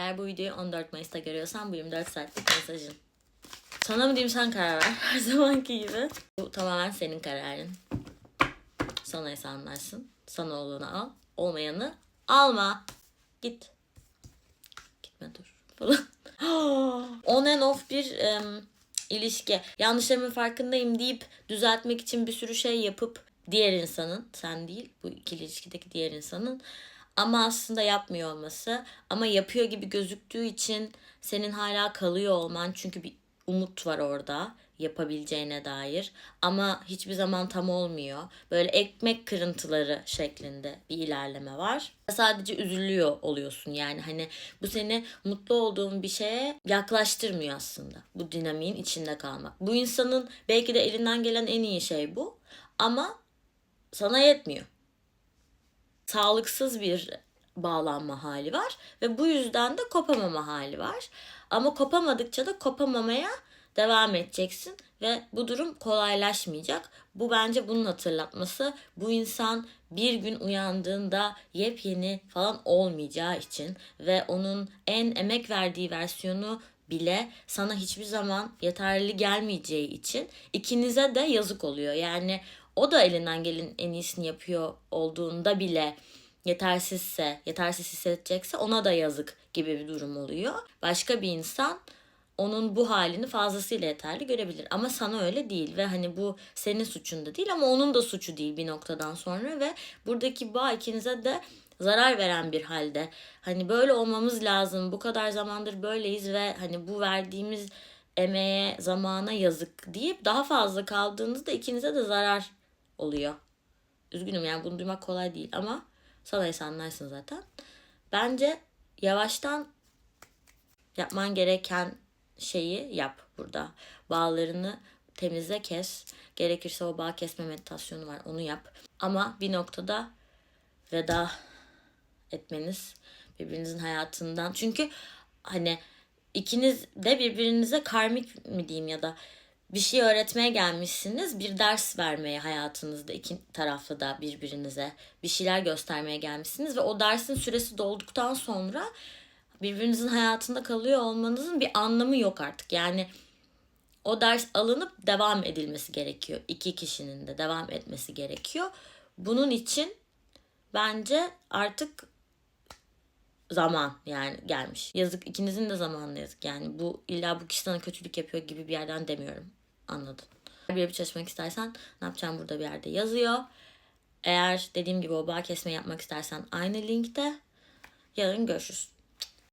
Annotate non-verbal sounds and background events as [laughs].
Eğer bu videoyu 14 Mayıs'ta görüyorsan bu 24 saatlik mesajın. Sana mı diyeyim sen karar ver. [laughs] Her zamanki gibi. Bu tamamen senin kararın. Sana ise anlarsın. Sana olanı al. Olmayanı alma. Git. Gitme dur. [laughs] Falan. [gasps] On and off bir em, ilişki. Yanlışlarımın farkındayım deyip düzeltmek için bir sürü şey yapıp diğer insanın, sen değil bu ikili ilişkideki diğer insanın ama aslında yapmıyor olması ama yapıyor gibi gözüktüğü için senin hala kalıyor olman çünkü bir umut var orada yapabileceğine dair ama hiçbir zaman tam olmuyor. Böyle ekmek kırıntıları şeklinde bir ilerleme var. Sadece üzülüyor oluyorsun yani hani bu seni mutlu olduğun bir şeye yaklaştırmıyor aslında. Bu dinamiğin içinde kalmak. Bu insanın belki de elinden gelen en iyi şey bu ama sana yetmiyor sağlıksız bir bağlanma hali var ve bu yüzden de kopamama hali var. Ama kopamadıkça da kopamamaya devam edeceksin ve bu durum kolaylaşmayacak. Bu bence bunun hatırlatması. Bu insan bir gün uyandığında yepyeni falan olmayacağı için ve onun en emek verdiği versiyonu bile sana hiçbir zaman yeterli gelmeyeceği için ikinize de yazık oluyor. Yani o da elinden gelen en iyisini yapıyor olduğunda bile yetersizse, yetersiz hissedecekse ona da yazık gibi bir durum oluyor. Başka bir insan onun bu halini fazlasıyla yeterli görebilir. Ama sana öyle değil ve hani bu senin suçun da değil ama onun da suçu değil bir noktadan sonra ve buradaki bağ ikinize de zarar veren bir halde. Hani böyle olmamız lazım. Bu kadar zamandır böyleyiz ve hani bu verdiğimiz emeğe, zamana yazık deyip daha fazla kaldığınızda ikinize de zarar oluyor. Üzgünüm yani bunu duymak kolay değil ama sana ise anlarsın zaten. Bence yavaştan yapman gereken şeyi yap burada. Bağlarını temizle kes. Gerekirse o bağ kesme meditasyonu var onu yap. Ama bir noktada veda etmeniz birbirinizin hayatından. Çünkü hani ikiniz de birbirinize karmik mi diyeyim ya da bir şey öğretmeye gelmişsiniz. Bir ders vermeye hayatınızda iki taraflı da birbirinize bir şeyler göstermeye gelmişsiniz ve o dersin süresi dolduktan sonra birbirinizin hayatında kalıyor olmanızın bir anlamı yok artık. Yani o ders alınıp devam edilmesi gerekiyor. İki kişinin de devam etmesi gerekiyor. Bunun için bence artık zaman yani gelmiş. Yazık ikinizin de zamanı yazık. Yani bu illa bu kişi sana kötülük yapıyor gibi bir yerden demiyorum. Anladın. Bir bir çalışmak istersen ne yapacağım burada bir yerde yazıyor. Eğer dediğim gibi o bağ kesme yapmak istersen aynı linkte. Yarın görüşürüz.